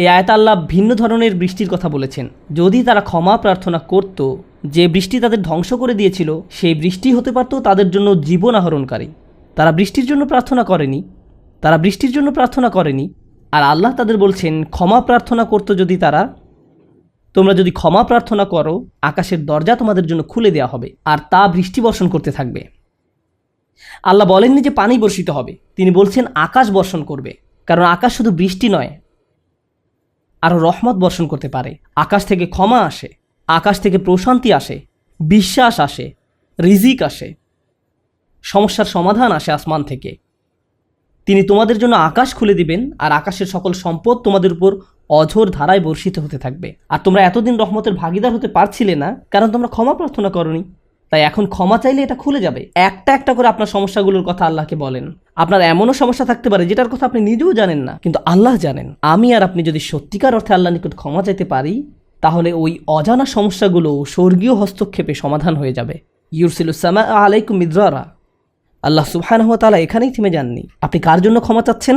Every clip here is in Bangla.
এই আয়াত আল্লাহ ভিন্ন ধরনের বৃষ্টির কথা বলেছেন। যদি তারা ক্ষমা প্রার্থনা করত, যে বৃষ্টি তাদের ধ্বংস করে দিয়েছিল, সেই বৃষ্টি হতে পারত তাদের জন্য জীবন আহরণকারী। তারা বৃষ্টির জন্য প্রার্থনা করেনি, তারা বৃষ্টির জন্য প্রার্থনা করেনি, আর আল্লাহ তাদের বলছেন, ক্ষমা প্রার্থনা করতো যদি তারা, তোমরা যদি ক্ষমা প্রার্থনা করো, আকাশের দরজা তোমাদের জন্য খুলে দেওয়া হবে, আর তা বৃষ্টি বর্ষণ করতে থাকবে। আল্লাহ বলেননি যে পানি বর্ষিত হবে। তিনি বলছেন, আকাশ বর্ষণ করবে। কারণ আকাশ শুধু বৃষ্টি নয় আরও রহমত বর্ষণ করতে পারে। আকাশ থেকে ক্ষমা আসে, আকাশ থেকে প্রশান্তি আসে, বিশ্বাস আসে, রিজিক আসে, সমস্যার সমাধান আসে আসমান থেকে। তিনি তোমাদের জন্য আকাশ খুলে দিবেন আর আকাশের সকল সম্পদ তোমাদের উপর অঝোর ধারায় বর্ষিত হতে থাকবে। আর তোমরা এতদিন রহমতের ভাগিদার হতে পারছিলে না, কারণ তোমরা ক্ষমা প্রার্থনা করনি। তাই এখন ক্ষমা চাইলে এটা খুলে যাবে। একটা একটা করে আপনার সমস্যাগুলোর কথা আল্লাহকে বলেন। আপনার এমনও সমস্যা থাকতে পারে যেটার কথা আপনি নিজেও জানেন না, কিন্তু আল্লাহ জানেন। আমি আর আপনি যদি সত্যিকার অর্থে আল্লাহ নিকট ক্ষমা চাইতে পারি, তাহলে ওই অজানা সমস্যাগুলো স্বর্গীয় হস্তক্ষেপে সমাধান হয়ে যাবে। ইউরসিলুসামা আলাইকুম মিদ্রারা। আল্লাহ সুবহানাহু তাআলা এখানেই থেমে যাননি। আপনি কার জন্য ক্ষমা চাচ্ছেন?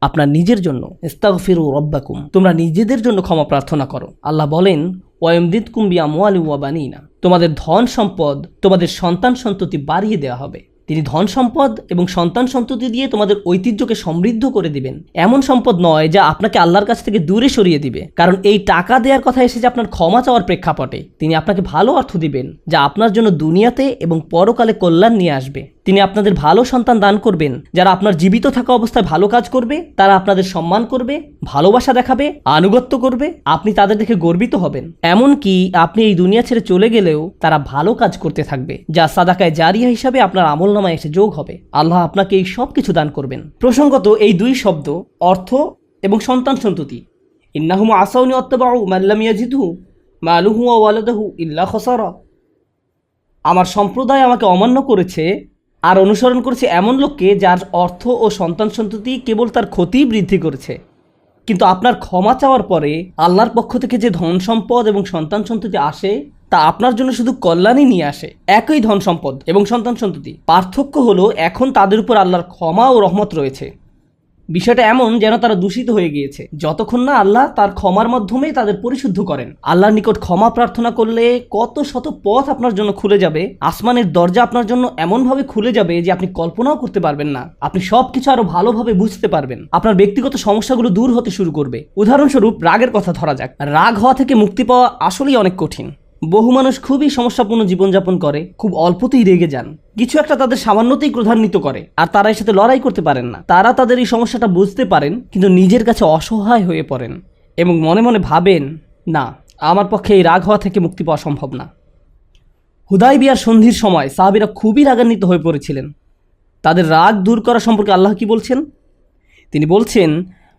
আপনার নিজের জন্য। ইস্তাগফিরু রব্বাকুম। তোমরা নিজেদের জন্য ক্ষমা প্রার্থনা করো। আল্লাহ বলেন ওয়ায়মদিদ কুম্বি আমওয়ালি ওয়া বানিনা। তোমাদের ধন সম্পদ তোমাদের সন্তান সন্ততি বাড়িয়ে দেওয়া হবে। তিনি ধন সম্পদ এবং সন্তান সন্ততি দিয়ে তোমাদের ঐতিহ্যকে সমৃদ্ধ করে দিবেন। এমন সম্পদ নয় যা আপনাকে আল্লাহর কাছ থেকে দূরে সরিয়ে দিবে। কারণ এই টাকা দেওয়ার কথা এসেছে আপনার ক্ষমা চাওয়ার প্রেক্ষাপটে। তিনি আপনাকে ভালো অর্থ দিবেন, যা আপনার জন্য দুনিয়াতে এবং পরকালে কল্যাণ নিয়ে আসবে। তিনি আপনাদের ভালো সন্তান দান করবেন। যারা আপনার জীবিত থাকা অবস্থায় ভালো কাজ করবে, তারা আপনাদের সম্মান করবে, ভালোবাসা দেখাবে, আনুগত্য করবে, আপনি তাদের দেখে গর্বিত হবেন। এমনকি আপনি এই দুনিয়া ছেড়ে চলে গেলেও তারা ভালো কাজ করতে থাকবে, যা সাদাকায় জারিয়া হিসাবে আপনার আমল নামায় এসে যোগ হবে। আল্লাহ আপনাকে এই সব কিছু দান করবেন। প্রসঙ্গত এই দুই শব্দ অর্থ এবং সন্তান সন্ততি। ইন্নাহুম আসাউনি অত্তবাউ মাল্লাম ইয়াজিদু মালুহু ওয়ালাদাহু ইল্লা খসারা। আমার সম্প্রদায় আমাকে অমান্য করেছে আর অনুসরণ করছে এমন লোককে যার অর্থ ও সন্তান সন্ততি কেবল তার ক্ষতি বৃদ্ধি করেছে। কিন্তু আপনার ক্ষমা চাওয়ার পরে আল্লাহর পক্ষ থেকে যে ধন সম্পদ এবং সন্তান সন্ততি আসে, তা আপনার জন্য শুধু কল্যাণই নিয়ে আসে। একই ধন সম্পদ এবং সন্তান সন্ততি। পার্থক্য হলো, এখন তাদের উপর আল্লাহর ক্ষমা ও রহমত রয়েছে। বিষয়টা এমন যেন তারা দূষিত হয়ে গিয়েছে। যতক্ষণ না আল্লাহ তার ক্ষমার মাধ্যমেই তাদের পরিশুদ্ধ করেন। আল্লাহর নিকট ক্ষমা প্রার্থনা করলে কত শত পথ আপনার জন্য খুলে যাবে, আসমানের দরজা আপনার জন্য এমনভাবে খুলে যাবে যে আপনি কল্পনাও করতে পারবেন না। আপনি সব কিছু আরও ভালোভাবে বুঝতে পারবেন। আপনার ব্যক্তিগত সমস্যাগুলো দূর হতে শুরু করবে। উদাহরণস্বরূপ, রাগের কথা ধরা যাক। রাগ হওয়া থেকে মুক্তি পাওয়া আসলেই অনেক কঠিন। বহু মানুষ খুবই সমস্যাপূর্ণ জীবনযাপন করে, খুব অল্পতেই রেগে যান। কিছু একটা তাদের সামান্যতেই ক্রধান্বিত করে, আর তারা এর সাথে লড়াই করতে পারেন না। তারা তাদের এই সমস্যাটা বুঝতে পারেন, কিন্তু নিজের কাছে অসহায় হয়ে পড়েন এবং মনে মনে ভাবেন, না, আমার পক্ষে এই রাগ হওয়া থেকে মুক্তি পাওয়া সম্ভব না। হুদাই বিয়ার সন্ধির সময় সাহাবিরা খুবই রাগান্বিত হয়ে পড়েছিলেন। তাদের রাগ দূর করা সম্পর্কে আল্লাহ কি বলছেন? তিনি বলছেন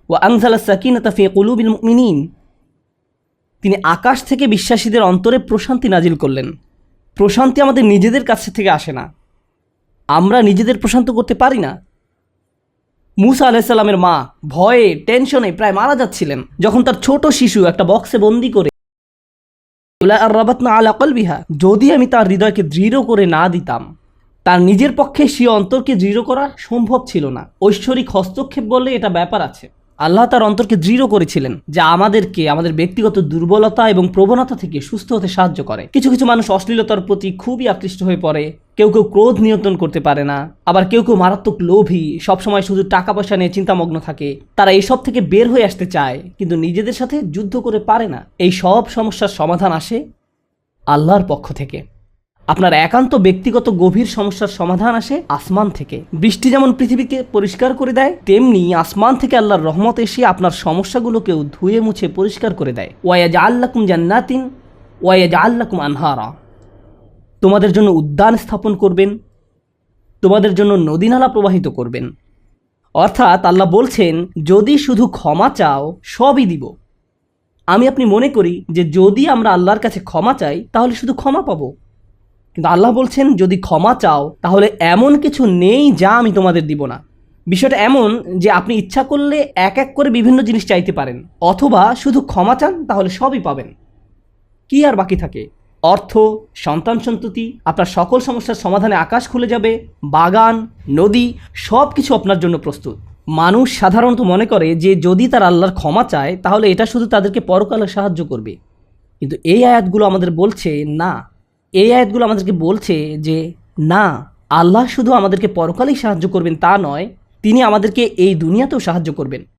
ও আংজালা সাকিনাতা ফি কুলুবিল মুমিনিন। তিনি আকাশ থেকে বিশ্বাসীদের অন্তরে প্রশান্তি নাজিল করলেন। প্রশান্তি আমাদের নিজেদের কাছ থেকে আসে না। আমরা নিজেদের প্রশান্ত করতে পারি না। মুসা আলাইসাল্লামের মা ভয়ে, টেনশনে প্রায় মারা যাচ্ছিলেন। যখন তার ছোট শিশু একটা বক্সে বন্দি করে আর রাবাতনা আলা কলবিহা, যদি আমি তার হৃদয়কে দৃঢ় করে না দিতাম, তার নিজের পক্ষে সে অন্তরকে দৃঢ় করা সম্ভব ছিল না। ঐশ্বরিক হস্তক্ষেপ বললে এটা ব্যাপার আছে। আল্লাহ তার অন্তরকে দৃঢ় করেছিলেন যা আমাদেরকে, আমাদের ব্যক্তিগত দুর্বলতা এবং প্রবণতা থেকে সুস্থ হতে সাহায্য করে। কিছু কিছু মানুষ অশ্লীলতার প্রতি খুবই আকৃষ্ট হয়ে পড়ে। কেউ কেউ ক্রোধ নিয়ন্ত্রণ করতে পারে না। আবার কেউ কেউ মারাত্মক লোভী, সবসময় শুধু টাকা পয়সা নিয়ে চিন্তামগ্ন থাকে। তারা এইসব থেকে বের হয়ে আসতে চায়, কিন্তু নিজেদের সাথে যুদ্ধ করে পারে না। এই সব সমস্যার সমাধান আসে আল্লাহর পক্ষ থেকে। আপনার একান্ত ব্যক্তিগত গভীর সমস্যার সমাধান আসে আসমান থেকে। বৃষ্টি যেমন পৃথিবীকে পরিষ্কার করে দেয়, তেমনি আসমান থেকে আল্লাহর রহমত এসে আপনার সমস্যাগুলোকেও ধুয়ে মুছে পরিষ্কার করে দেয়। ওয়াজ আল্লাকুম জান্নাতিন ওয়াজ আল্লাকুম আনহারা। তোমাদের জন্য উদ্যান স্থাপন করবেন, তোমাদের জন্য নদীনালা প্রবাহিত করবেন। অর্থাৎ আল্লাহ বলছেন, যদি শুধু ক্ষমা চাও, সবই দিব। আমি আপনি মনে করি যে যদি আমরা আল্লাহর কাছে ক্ষমা চাই, তাহলে শুধু ক্ষমা পাবো। কিন্তু আল্লাহ বলছেন, যদি ক্ষমা চাও, তাহলে এমন কিছু নেই যা আমি তোমাদের দিব না। বিষয়টা এমন যে আপনি ইচ্ছা করলে এক এক করে বিভিন্ন জিনিস চাইতে পারেন, অথবা শুধু ক্ষমা চান, তাহলে সবই পাবেন। কি আর বাকি থাকে? অর্থ, সন্তান সন্ততি, আপনার সকল সমস্যার সমাধানে আকাশ খুলে যাবে, বাগান, নদী সব কিছু আপনার জন্য প্রস্তুত। মানুষ সাধারণত মনে করে যে যদি তার আল্লাহর ক্ষমা চায়, তাহলে এটা শুধু তাদেরকে পরকালে সাহায্য করবে। কিন্তু এই আয়াতগুলো আমাদের বলছে, না। এই আয়াতগুলো আমাদেরকে বলছে যে, না, আল্লাহ শুধু আমাদেরকে পরকালেই সাহায্য করবেন তা নয়, তিনি আমাদেরকে এই দুনিয়াতেও সাহায্য করবেন।